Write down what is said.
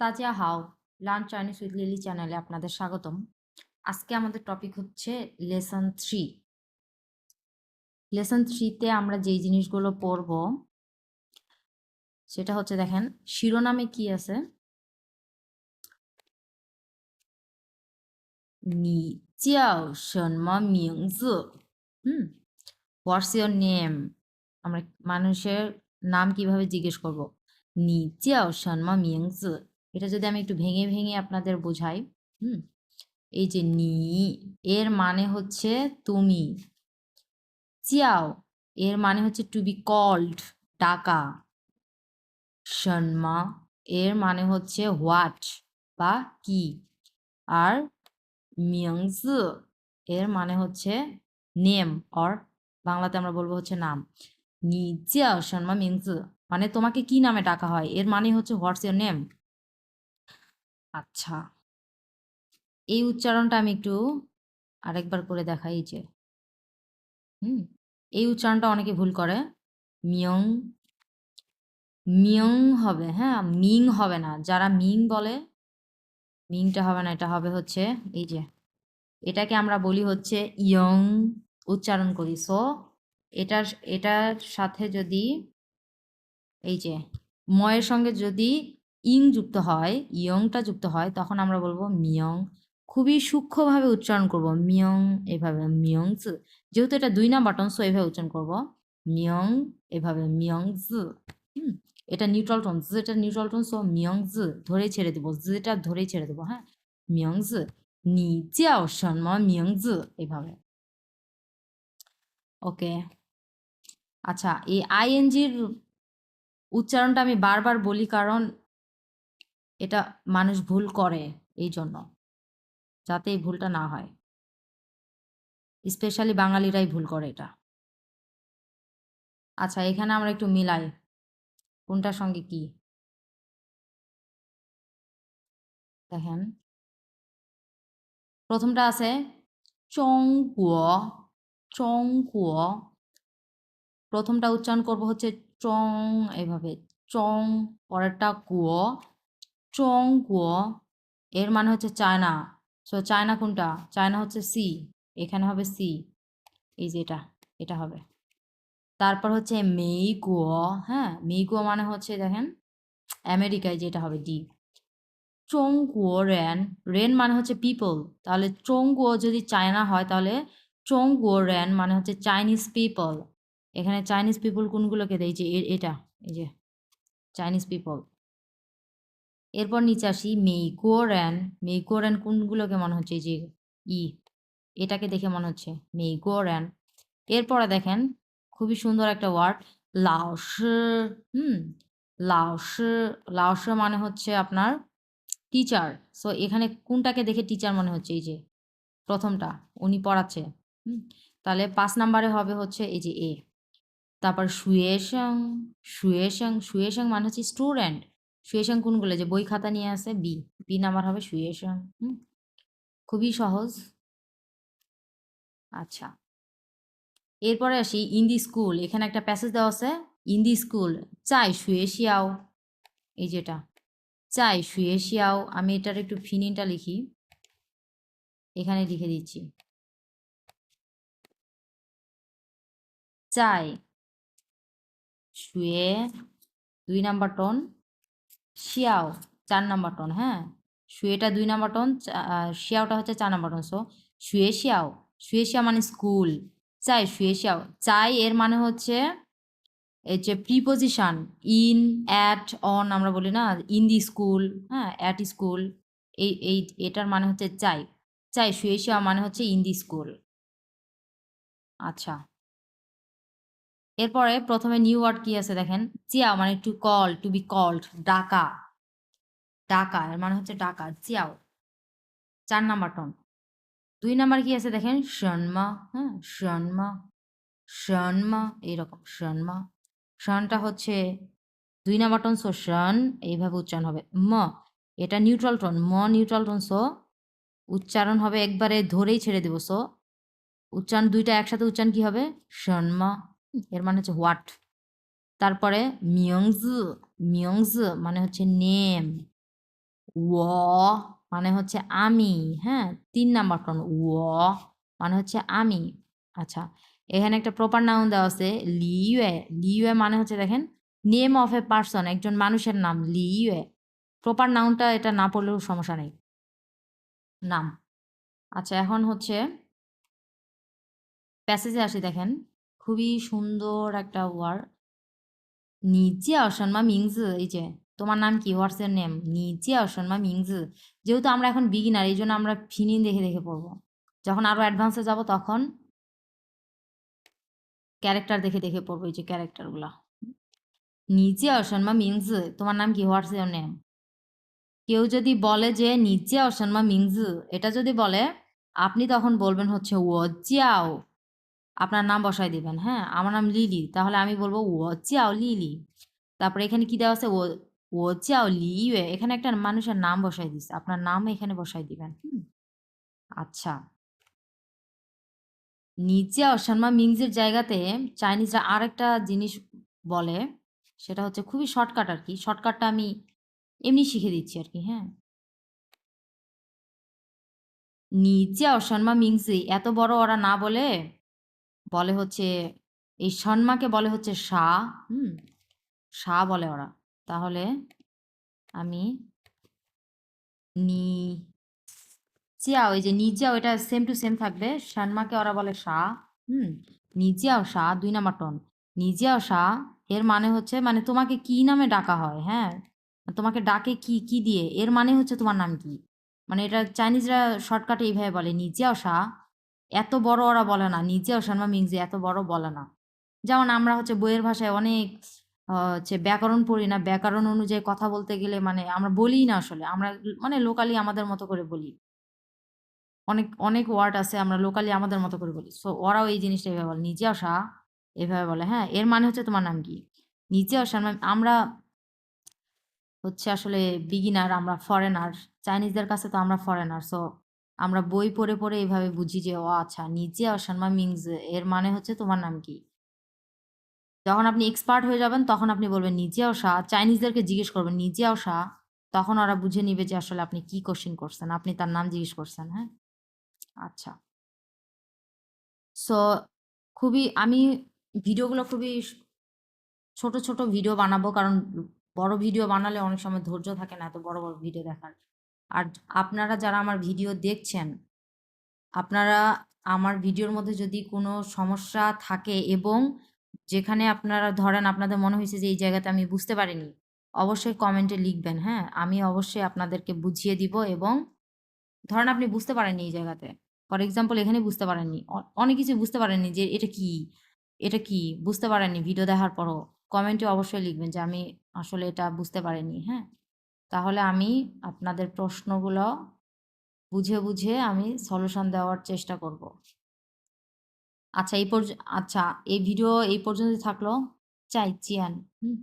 Tazia how learn Chinese with Lily চ্যানেলে আপনাদের স্বাগতম। আজকে আমাদের টপিক হচ্ছে লেসন থ্রি লেসন থ্রিতে আমরা যেই জিনিসগুলো পড়ব, সেটা হচ্ছে দেখেন, শিরোনামে কি আছে? নি হুম? হোয়াটস ইয়োর নেম আমরা মানুষের নাম কীভাবে জিজ্ঞেস করব? নি জিয়াও সন্মা মিংজি এটা যদি আমি একটু ভেঙে ভেঙে আপনাদের বোঝাই, হুম? এই যে নি, এর মানে হচ্ছে তুমি। চিয়াও, এর মানে হচ্ছে টু বি কল্ড ডাকা। সন্মা এর মানে হচ্ছে হোয়াট বা কি। আর মিয়ংজি, এর মানে হচ্ছে নেম অর বাংলাতে আমরা বলব হচ্ছে নাম। নি জিয়াও সন্মা মিংজি মানে তোমাকে কি নামে ডাকা হয়? এর মানে হচ্ছে হোয়াটস ইয়োর নেম আচ্ছা। এই উচ্চারণটা আমি একটু আরেকবার করে দেখাই যে। হুম? এই উচ্চারণটা অনেকে ভুল করে। মিয়ং। মিয়ং হবে হ্যাঁ? মিং হবে না। যারা মিং বলে, মিংটা হবে না, এটা হবে হচ্ছে এই যে। এটাকে আমরা বলি হচ্ছে ইয়ং উচ্চারণ করি। সো, এটার এটার সাথে যদি এই যে, ময়ের সঙ্গে যদি ইং যুক্ত হয়, ইয়ংটা যুক্ত হয়, তখন আমরা বলব মিয়ং। খুবই সূক্ষ্মভাবে উচ্চারণ করব, মিয়ং এভাবে মিয়ং জ যেহেতু এটা দুই নাম্বার টন সো এভাবে উচ্চারণ করব। মিয়ং এভাবে মিয়ং জ হুম, এটা নিউট্রাল টোন এটা নিউট্রাল টোন সো মিয়ং জ ধরেই ছেড়ে দেবো এটা ধরেই ছেড়ে দেবো হ্যাঁ? মিয়ং জ নি জিয়াও সন্ম মিয়ং এভাবে। ওকে। আচ্ছা এই আইএনজির উচ্চারণটা আমি বারবার বলি কারণ এটা মানুষ ভুল করে এই জন্য যাতে এই ভুলটা না হয়। স্পেশালি বাঙালিরাই ভুল করে এটা। আচ্ছা এখানে আমরা একটু মিলাই, কোনটার সঙ্গে কি? দেখেন। প্রথমটা আছে চংগুয় চংগুয় প্রথমটা উচ্চারণ করব হচ্ছে, চং, এভাবে, চং, পরেরটা গুয় চং গুয় এর মানে হচ্ছে চায়না। সো চায়না কোনটা? চায়না হচ্ছে সি। এখানে হবে সি। এই যে এটা এটা হবে। তারপর হচ্ছে মেইগুয় হ্যাঁ? মেইগুয় মানে হচ্ছে, দেখেন, আমেরিকায় যেটা হবে, ডি। চংগুয় রেন। রেন মানে হচ্ছে পিপল তাহলে চংগুয় যদি চায়না হয়, তাহলে চংগুয় রেন মানে হচ্ছে চাইনিজ পিপল এখানে চাইনিজ পিপল কোনগুলোকে দেয়? যে এটা, এই যে চাইনিজ পিপল এরপর নিচে আসি মেইগোরেন মেইগোরেন কোনগুলোকে মনে হচ্ছে? যে ই, এটাকে দেখে মনে হচ্ছে। মেইগোরেন এরপরে দেখেন, খুবই সুন্দর একটা ওয়ার্ড লাউস হুম লাউস লাওস মানে হচ্ছে আপনার টিচার। সো, এখানে কোনটাকে দেখে টিচার মনে হচ্ছে? এই যে প্রথমটা, উনি পড়াচ্ছে। হুম, তাহলে পাঁচ নাম্বারে হবে হচ্ছে এই যে এ। তারপর শুয়েশং শুয়েশং শুয়েশং মানে হচ্ছে স্টুডেন্ট। শুয়েশং কোনগুলো যে বই খাতা নিয়ে আসে বি। বি নাম্বার হবে শুয়েশং হুম? খুবই সহজ। আচ্ছা। এরপরে আসি ইন্দি স্কুল এখানে একটা প্যাসেজ দেওয়া আছে ইন্দি স্কুল চাই শুয়ে শিয়াও। এই যেটা, চাই শুয়ে শিয়াও, আমি এটার একটু ফিনিংটা লিখি। এখানে লিখে দিচ্ছি। চাই শুয়ে, দুই নাম্বার টন শিয়াও চার নাম্বার টন হ্যাঁ? শুয়েটা দুই নাম্বার টন শিয়াওটা হচ্ছে চার নাম্বার টন। সো শুয়ে শিয়াও, শুয়ে শিয়া মানে স্কুল, চাই শুয়ে শিয়াও, চাই এর মানে হচ্ছে এই যে প্রিপোজিশন ইন অ্যাট অন আমরা বলি না ইন দি স্কুল হ্যাঁ অ্যাট স্কুল এই এই, এটার মানে হচ্ছে চাই চাই শুয়ে শিয়া মানে হচ্ছে ইন দি স্কুল আচ্ছা। এরপরে প্রথমে নিউ ওয়ার্ড কি আছে দেখেন? চিয়াও মানে to call to be called ডাকা। ডাকা, এর মানে হচ্ছে ডাকা, চিয়াও। চার নাম্বার টন দুই নাম্বার কি আছে দেখেন? সন্মা হ্যাঁ? সন্মা সন্মা এইরকম সন্মা শনটা হচ্ছে দুই নাম্বার টন সো শন এইভাবে উচ্চারণ হবে। ম, এটা নিউট্রাল টোন ম নিউট্রাল টোন সো উচ্চারণ হবে একবারে ধরেই ছেড়ে দেবো সো উচ্চারণ দুইটা একসাথে উচ্চারণ কি হবে? সন্মা এর মানে হচ্ছে হোয়াট তারপরে মিয়ংজ মিয়ংজ মানে হচ্ছে নেম ও মানে হচ্ছে আমি হ্যাঁ? তিন নাম্বার টন ও মানে হচ্ছে আমি। আচ্ছা এখানে একটা প্রপার নাউন দেওয়া আছে লিওয়ে লিওয়ে মানে হচ্ছে দেখেন নেম অফ এ পার্সন একজন মানুষের নাম লিওয়ে প্রপার নাউনটা এটা না পড়লেও সমস্যা নেই। নাম। আচ্ছা এখন হচ্ছে প্যাসেজে আসি দেখেন। খুবই সুন্দর একটা ওয়ার্ড নিজে অসন্মা মিংজ, এই যে তোমার নাম কি? হোয়াটস এর নেম নিজে অসন্মা মিংজ। যেহেতু আমরা এখন বিগিনার এই জন্য আমরা ফিনিং দেখে দেখে পড়ব। যখন আরও অ্যাডভান্সে যাব তখন ক্যারেক্টার দেখে দেখে পড়ব, এই যে ক্যারেক্টারগুলো নিজে অসন্মা মিংজ, তোমার নাম কি? হোয়াটস ইউর নেম কেউ যদি বলে যে নিজে অসন্মা মিংজ, এটা যদি বলে, আপনি তখন বলবেন হচ্ছে ও জিয়াও আপনার নাম বসাই দিবেন হ্যাঁ? আমার নাম লিলি, তাহলে আমি বলব ও জিয়াও লিলি। তারপরে এখানে কি দেওয়া আছে? ও ও জিয়াও লিওয়ে এখানে একটা মানুষের নাম বসাই দিচ্ছে আপনার নাম এখানে বসাই দিবেন। আচ্ছা। নিচে অসম্মা মিংজের জায়গাতে চাইনিজরা আরেকটা জিনিস বলে, সেটা হচ্ছে খুবই শর্টকাট আর কি। শর্টকাটটা আমি এমনি শিখে দিচ্ছি আর কি হ্যাঁ? নিচে অসম্মা মিংজি, এত বড় ওরা না বলে বলে হচ্ছে, এই সন্মাকে বলে হচ্ছে সা, হুম? সা বলে ওরা। তাহলে আমি নি চিয়াও এই যে নিজিয়াও এটা সেম টু সেম থাকবে। শর্মাকে ওরা বলে সা, হুম? নিজিয়াও সা, দুই নাম্বার টন নিজিয়াও সা, এর মানে হচ্ছে মানে তোমাকে কি নামে ডাকা হয় হ্যাঁ? তোমাকে ডাকে কি কি দিয়ে? এর মানে হচ্ছে তোমার নাম কি? মানে এটা চাইনিজরা শর্টকাটে এইভাবে বলে নিজিয়াও সা এত বড় ওরা বলে না। নিজিয়াও শানমা মিংজি এত বড় বলে না। যেমন আমরা হচ্ছে বইয়ের ভাষায় অনেক হচ্ছে ব্যাকরণ পড়ি না। ব্যাকরণ অনুযায়ী কথা বলতে গেলে মানে আমরা বলি না আসলে। আমরা মানে লোকালি আমাদের মতো করে বলি। অনেক অনেক ওয়ার্ড আছে আমরা লোকালি আমাদের মতো করে বলি। সো ওরাও এই জিনিসটা এভাবে বলে। নিজে আসা এভাবে বলে। হ্যাঁ এর মানে হচ্ছে তোমার নাম কি? নিজে আসা আমরা হচ্ছে আসলে বিগিনার আমরা ফরেনার চাইনিজদের কাছে তো আমরা ফরেনার সো আমরা বই পড়ে পড়ে এইভাবে বুঝি যে, ও আচ্ছা নিজে অসানমা মিংস, এর মানে হচ্ছে তোমার নাম কি? যখন আপনি এক্সপার্ট হয়ে যাবেন, তখন আপনি বলবেন, নিজে আসা চাইনিজদেরকে জিজ্ঞেস করবেন, নিজে আসা তখন ওরা বুঝে নিবে যে, আসলে আপনি কি কোশ্চেন করছেন? আপনি তার নাম জিজ্ঞেস করছেন হ্যাঁ? আচ্ছা। সো খুবই, আমি ভিডিওগুলো খুবই ছোট ছোট ভিডিও বানাবো, কারণ বড় ভিডিও বানালে অনেক সময় ধৈর্য থাকে না, এত বড় বড় ভিডিও দেখার। আর আপনারা যারা আমার ভিডিও দেখছেন, আপনারা আমার ভিডিওর মধ্যে যদি কোনো সমস্যা থাকে এবং যেখানে আপনারা ধরেন আপনাদের মনে হয়েছে যে এই জায়গাতে আমি বুঝতে পারিনি, অবশ্যই কমেন্টে লিখবেন হ্যাঁ? আমি অবশ্যই আপনাদেরকে বুঝিয়ে দিব এবং ধরেন আপনি বুঝতে পারেননি এই জায়গাতে। ফর এক্সাম্পল এখানে বুঝতে পারেননি। অনেক কিছু বুঝতে পারেননি যে এটা কি? এটা কি? বুঝতে পারেননি ভিডিও দেখার পরও। কমেন্টে অবশ্যই লিখবেন যে আমি আসলে এটা বুঝতে পারিনি হ্যাঁ? তাহলে আমি আপনাদের প্রশ্নগুলো বুঝে বুঝে আমি সলিউশন দেওয়ার চেষ্টা করব। আচ্ছা এই পর্য আচ্ছা এই ভিডিও এই পর্যন্ত থাকল। চাই চিয়ান হুম।